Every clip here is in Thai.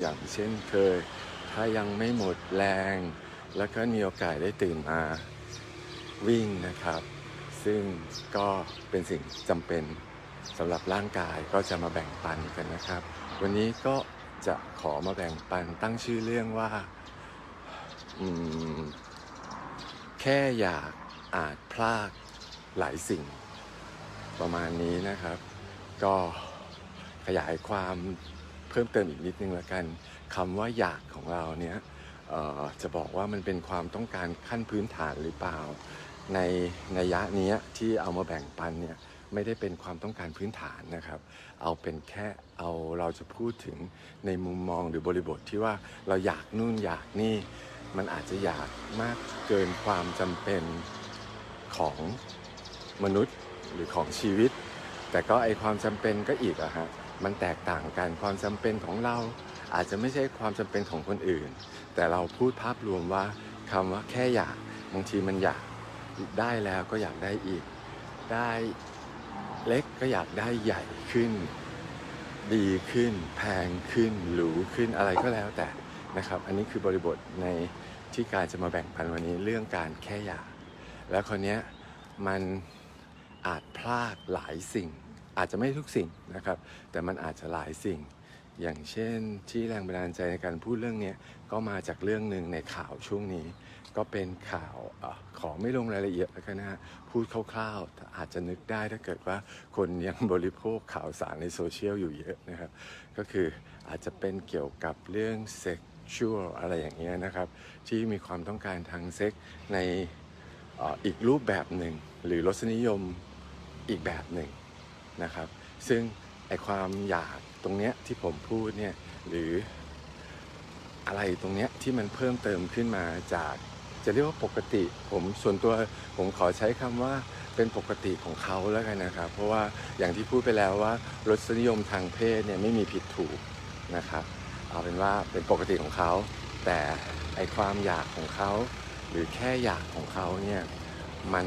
อย่างเช่นเคย ถ้ายังไม่หมดแรง แล้วก็มีโอกาสได้ตื่นมาวิ่งนะครับ ซึ่งก็เป็นสิ่งจำเป็นสำหรับร่างกายก็จะมาแบ่งปันกันนะครับ วันนี้ก็จะขอมาแบ่งปันตั้งชื่อเรื่องว่าแค่อยากอาจพลาดหลายสิ่ง ประมาณนี้นะครับ ก็ขยายความ เพิ่มเติมอีกนิดนึงละกันคำว่าอยากของเราเนี้ยจะบอกว่ามันเป็นความต้องการขั้นพื้นฐานหรือเปล่า ในในยะนี้ที่เอามาแบ่งปันเนี่ยไม่ได้เป็นความต้องการพื้นฐานนะครับ เอาเป็นแค่เอาเราจะพูดถึงในมุมมองหรือบริบทที่ว่าเราอยากนู่นอยากนี่ มันอาจจะอยากมากเกินความจำเป็นของมนุษย์หรือของชีวิต แต่ก็ไอความจำเป็นก็อีกอะฮะมันแตกต่างกันความจำเป็นของเราอาจจะไม่ใช่ความจำเป็นของคนอื่น แต่เราพูดภาพรวมว่าคำว่าแค่อยากบางทีมันอยากได้แล้วก็อยากได้อีก ได้เล็กก็อยากได้ใหญ่ขึ้น ดีขึ้น แพงขึ้นหรูขึ้นอะไรก็แล้วแต่นะครับ อันนี้คือบริบทในที่การจะมาแบ่งปันวันนี้เรื่องการแค่อยาก แล้วคนนี้ยมันอาจพลาดหลายสิ่ง อาจจะไม่ทุกสิ่งนะครับ แต่มันอาจจะหลายสิ่ง อย่างเช่นที่แรงบันดาลใจในการพูดเรื่องนี้ก็มาจากเรื่องหนึ่งในข่าวช่วงนี้ ก็เป็นข่าวอขอไม่ลงรายละเอียดแล้วกันนะพูดคร่าวๆ อาจจะนึกได้ถ้าเกิดว่าคนยังบริโภคข่าวสารในโซเชียลอยู่เยอะนะครับ ก็คืออาจจะเป็นเกี่ยวกับเรื่องเซ็กชวลอะไรอย่างเงี้ยนะครับ ที่มีความต้องการทางเซ็กในออีกรูปแบบหนึ่ง หรือรสนิยมอีกแบบหนึ่ง นะครับ ซึ่งไอความอยากตรงเนี้ยที่ผมพูดเนี่ยหรืออะไรตรงเนี้ยที่มันเพิ่มเติมขึ้นมาจากจะเรียกว่าปกติผมส่วนตัวผมขอใช้คำว่าเป็นปกติของเขาแล้วกันนะครับ เพราะว่าอย่างที่พูดไปแล้วว่ารสนิยมทางเพศเนี่ยไม่มีผิดถูกนะครับ เอาเป็นว่าเป็นปกติของเขา แต่ไอความอยากของเขา หรือแค่อยากของเขาเนี่ยมัน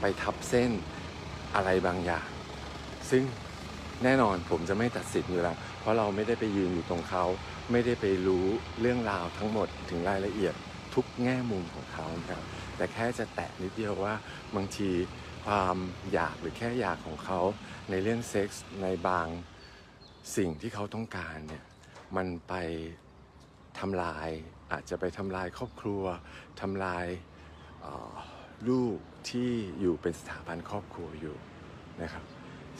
ไปทับเส้นอะไรบางอย่าง ซึ่งแน่นอนผมจะไม่ตัดสินอยู่แล้ว เพราะเราไม่ได้ไปยืนอยู่ตรงเขา ไม่ได้ไปรู้เรื่องราวทั้งหมดถึงรายละเอียดทุกแง่มุมของเขาครับ แต่แค่จะแตะนิดเดียวว่าบางทีความอยากหรือแค่อยากของเขา ในเรื่องเซ็กส์ในบางสิ่งที่เขาต้องการเนี่ยมันไปทำลายอาจจะไปทำลายครอบครัวทำลายออลูกที่อยู่เป็นสถาบันครอบครัวอยู่นะครับ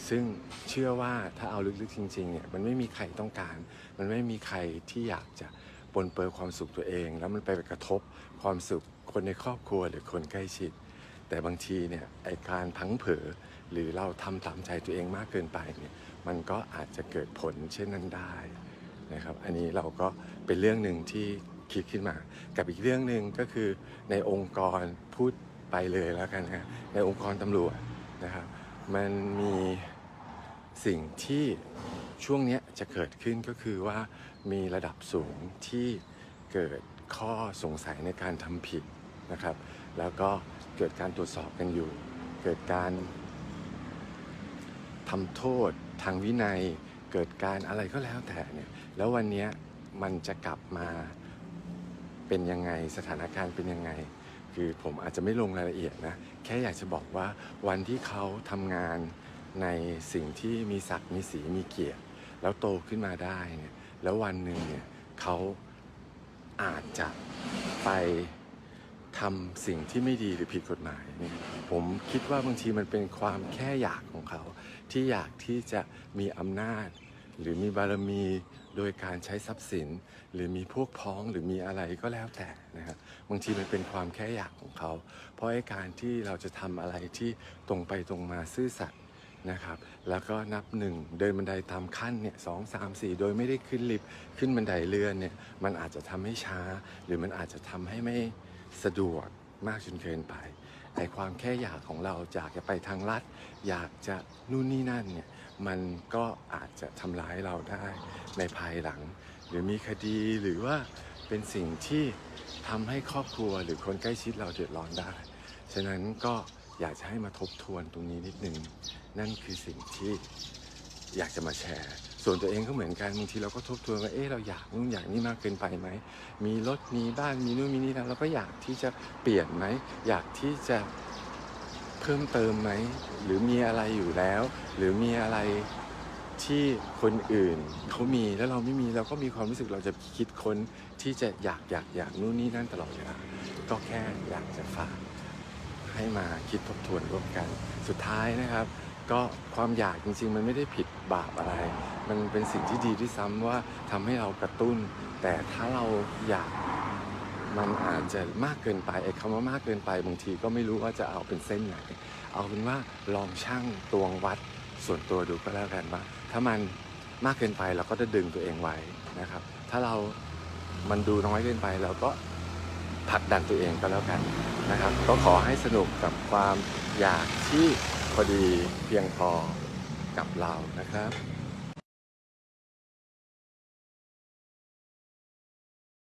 ซึ่งเชื่อว่าถ้าเอาลึกๆจริงๆเนี่ยมันไม่มีใครต้องการ มันไม่มีใครที่อยากจะปนเปื้อความสุขตัวเอง แล้วมันไปกระทบความสุขคนในครอบครัวหรือคนใกล้ชิด แต่บางทีเนี่ยไอการพลังเผลอหรือเราทำตามใจตัวเองมากเกินไปเนี่ยมันก็อาจจะเกิดผลเช่นนั้นได้นะครับอันนี้เราก็เป็นเรื่องหนึ่งที่คิดขึ้นมา กับอีกเรื่องหนึ่งก็คือในองค์กรพูดไปเลยแล้วกันนะในองค์กรตำรวจนะครับ มันมีสิ่งที่ช่วงนี้จะเกิดขึ้นก็คือว่ามีระดับสูงที่เกิดข้อสงสัยในการทำผิดนะครับ แล้วก็เกิดการตรวจสอบกันอยู่ เกิดการทำโทษทางวินัย เกิดการอะไรก็แล้วแต่เนี่ย แล้ววันนี้มันจะกลับมาเป็นยังไงสถานการณ์เป็นยังไง คือผมอาจจะไม่ลงรายละเอียดนะ แค่อยากจะบอกว่าวันที่เขาทำงานในสิ่งที่มีศักดิ์มีสีมีเกียรติ แล้วโตขึ้นมาได้เนี่ยแล้ววันหนึ่งเนี่ยเขาอาจจะไปทำสิ่งที่ไม่ดีหรือผิดกฎหมายเนี่ยผมคิดว่าบางทีมันเป็นความแค่อยากของเขา ที่อยากที่จะมีอำนาจ หรือมีบารมี โดยการใช้ทรัพย์สิน หรือมีพวกพ้องหรือมีอะไรก็แล้วแต่นะครับบางทีมันเป็นความแค่อยากของเขา เพราะไอ้การที่เราจะทำอะไรที่ตรงไปตรงมาซื่อสัตย์นะครับ แล้วก็นับหนึ่งเดินบันไดตามขั้นเนี่ยสองสามสี่โดยไม่ได้ขึ้นลิฟต์ขึ้นบันไดเลื่อนเนี่ยมันอาจจะทำให้ช้า หรือมันอาจจะทำให้ไม่สะดวกมากจนเกินไปไอ้ความแค่อยากของเราอยากจะไปทางลัด อยากจะนู่นนี่นั่นเนี่ย มันก็อาจจะทำร้ายเราได้ในภายหลัง หรือมีคดีหรือว่าเป็นสิ่งที่ทำให้ครอบครัวหรือคนใกล้ชิดเราเดือดร้อนได้ ฉะนั้นก็อยากจะให้มาทบทวนตรงนี้นิดนึง นั่นคือสิ่งที่อยากจะมาแชร์ ส่วนตัวเองก็เหมือนกันบางทีเราก็ทบทวนว่าเอ๊ะเราอยากนู่นอยากนี่มากเกินไปไหม มีรถมีบ้านมีนู่นมีนี่แล้วเราก็อยากที่จะเปลี่ยนไหม อยากที่จะ เพิ่มเติมไหม หรือมีอะไรอยู่แล้ว หรือมีอะไรที่คนอื่นเขามีแล้วเราไม่มีเราก็มีความรู้สึกเราจะคิดค้นที่จะอยากอยากอยากนู่นนี่นั่นตลอดเวลาก็แค่อยากจะฝากให้มาคิดทบทวนร่วมกัน สุดท้ายนะครับ ก็ความอยากจริง ๆ มันไม่ได้ผิดบาปอะไร มันเป็นสิ่งที่ดีที่ซ้ำว่าทำให้เรากระตุ้น แต่ถ้าเราอยาก มันอาจจะมากเกินไปไอ้คำว่ามากเกินไปบางทีก็ไม่รู้ว่าจะเอาเป็นเส้นไหน เอาเป็นว่าลองชั่งตวงวัดส่วนตัวดูก็แล้วกันว่า ถ้ามันมากเกินไปเราก็จะดึงตัวเองไว้นะครับ ถ้าเรามันดูน้อยเกินไปเราก็ผลักดันตัวเองก็แล้วกันนะครับ ก็ขอให้สนุกกับความอยากที่พอดีเพียงพอกับเรานะครับ